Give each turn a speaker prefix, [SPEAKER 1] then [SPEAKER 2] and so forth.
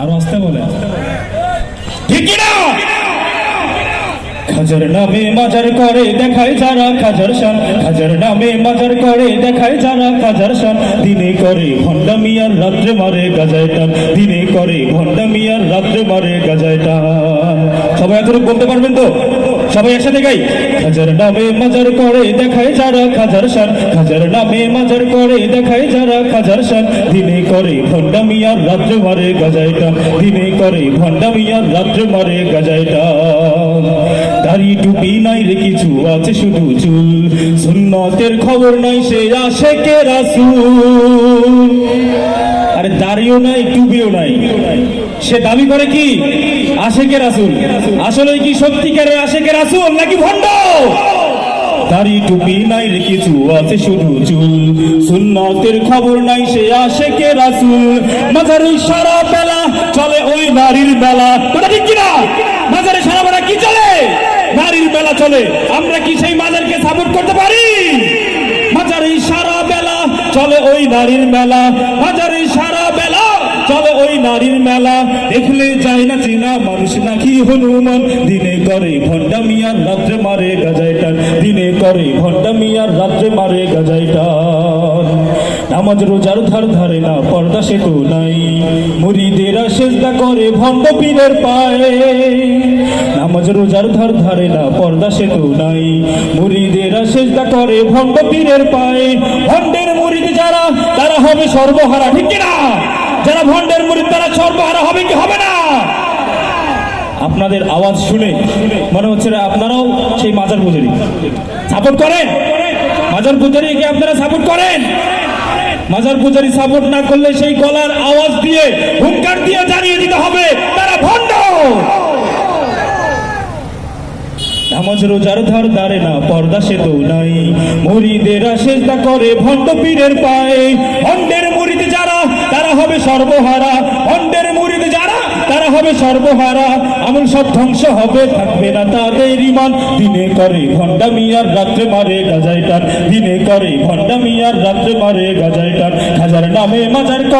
[SPEAKER 1] আরও আসতে বলে। ঠিক না? খাজার নামে মাজার করে দেখায় যারা খাজার শান। খাজার নামে মাজার করে দেখায় যারা খাজার শান। দিনে করে ভণ্ডা মিয়ার রাত্রে মারে গাজায় টান। দিনে করে ভণ্ডা মিয়ার রাত্রে মারে গাজায় সবাই এতটুকু বলতে পারবেন তো? সবাই একসাথে গাই। খাজার নামে মাজার করে দেখায় যারা খাজার শান। খাজার নামে মাজার করে দেখায় যারা খাজার শান। দিনে করে ভণ্ডা মিয়ার রাত্রে মারে গাজায় টান দিনে করে ভণ্ডা মিয়ার রাত্রে মারে গাজায় টান দাড়ি টুপি নাই রে কিছু আছে শুধু চুল। সুন্নতের খবর নাই সে আসে কে রাসুল? আরে দাড়িও নাই, টুপিও নাই। সে দাবি করে কি? আশেকে রাসুল। আসলে কি সত্যিকারের আশেকে রাসুল নাকি ভণ্ড? টুপি নাই কিছু আছে শুধু চুল। সুন্নতের খবর নাই সে আশেকে রাসুল। মাঝারে সারা বেলা চলে ওই নারীর বেলা। ঠিক কিনা? মাঝারে সারা বেলা কি চলে? নারীর বেলা চলে। আমরা কি সেই মাজারকে সাপোর্ট করতে পারি? মাজারে সারা বেলা চলে ওই নারীর বেলা। নারীর মেলা, দেখলে যায় না চেনা মানুষ, নাকি হনুমান দিনে করে ঘণ্টা মিয়ার রাত্রে মারে গাজায় টান। দিনে করে ঘণ্টা মিয়ার রাত্রে মারে গাজায় টান। নামাজ রোজার ধার ধারে না, পর্দা সে তো নাই। মুড়িদেরা সেজদা করে ভণ্ড পীরের পায়ে। নামাজ রোজার ধার ধারে না, পর্দা সে তো নাই। মুড়িদেরা সেজদা করে ভণ্ড পীরের পায়ে। ভণ্ডের মুড়িদ যারা, তারা হবে সর্বহারা, ঠিক কিনা? যারা ভণ্ডের মুড়িদ তারা সর্বহারা হবে কি হবে না? আপনাদের আওয়াজ শুনে মনে হচ্ছে আপনারাও সেই মাজার পূজারি। সাপোর্ট করেন। মাজার পূজারীকে আপনারা সাপোর্ট করেন। মাজার পূজারি সাপোর্ট না করলে সেই গলার আওয়াজ দিয়ে হুঙ্কার দিয়ে জানিয়ে দিতে হবে, তারা ভণ্ড। নামাজ রোজার ধার ধারে না, পর্দা সে তো নাই। মুড়িদেরা সেজদা করে ভণ্ড পীরের পায়ে। ভণ্ডের হবে সর্বহারা। অন্ডের মুড়িদ যারা, তারা হবে সর্বহারা। আমল সব ধ্বংস হবে, থাকবে না তাদের ইমান দিনে করে ঘণ্টা মিয়ার, রাত্রে মারে গাজাইটার। দিনে করে ঘণ্টা মিয়ার, রাত্রে মারে গাজায় টান হাজার নামে মাজার করে